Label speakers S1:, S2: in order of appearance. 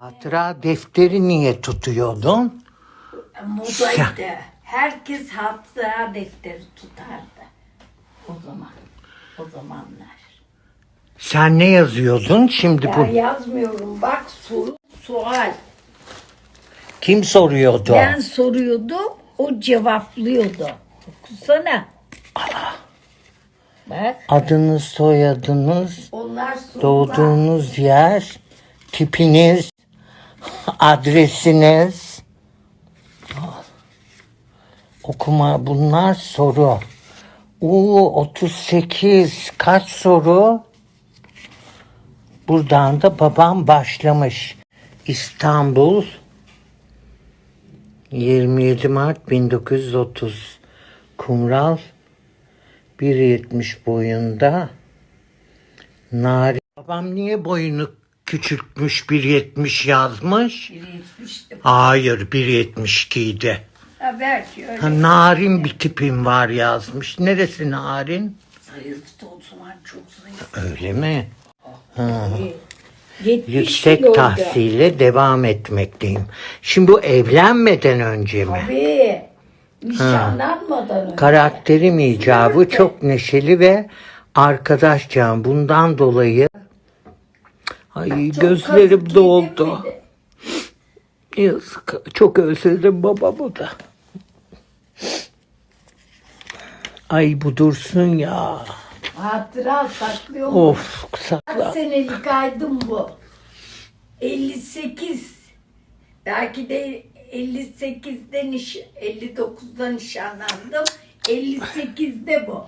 S1: Hatıra defteri niye tutuyordun?
S2: Modaydı. Herkes hatıra defteri tutardı. O zaman. O zamanlar.
S1: Sen ne yazıyordun şimdi bu?
S2: Ben yazmıyorum. Bak soru sual.
S1: Kim soruyordu?
S2: Ben soruyordum. O cevaplıyordu. Okusana. Bak.
S1: Adınız, soyadınız,
S2: Onlar sorular.
S1: doğduğunuz yer, tipiniz, adresiniz. Okuma bunlar soru. Oo 38 kaç soru? Buradan da babam başlamış. İstanbul 27 Mart 1930 Kumral 1.70 boyunda Nari. Babam niye boyunu küçültmüş 1.70 yazmış?
S2: Biri yetmişti.
S1: Hayır 1.72 idi.
S2: Ha belki öyle.
S1: Ha, narin bir tipim var yazmış. Neresi narin?
S2: Zayıftı o zaman çok zayıf.
S1: Öyle mi?
S2: 70
S1: Yüksek
S2: kiloydu.
S1: tahsile devam etmekteyim. Şimdi bu evlenmeden önce mi?
S2: Tabii. Nişanlanmadan önce.
S1: Karakterim icabı çok neşeli ve arkadaşça bundan dolayı ay
S2: Çok
S1: gözlerim doldu. Yazık. Çok özledim babamı da. Ay bu dursun ya.
S2: Hatıra saklıyor mu?
S1: Of
S2: Kaç
S1: sakla.
S2: senelik aydım bu? 58. Belki de 58'de niş 59'da nişanlandım. 58'de bu.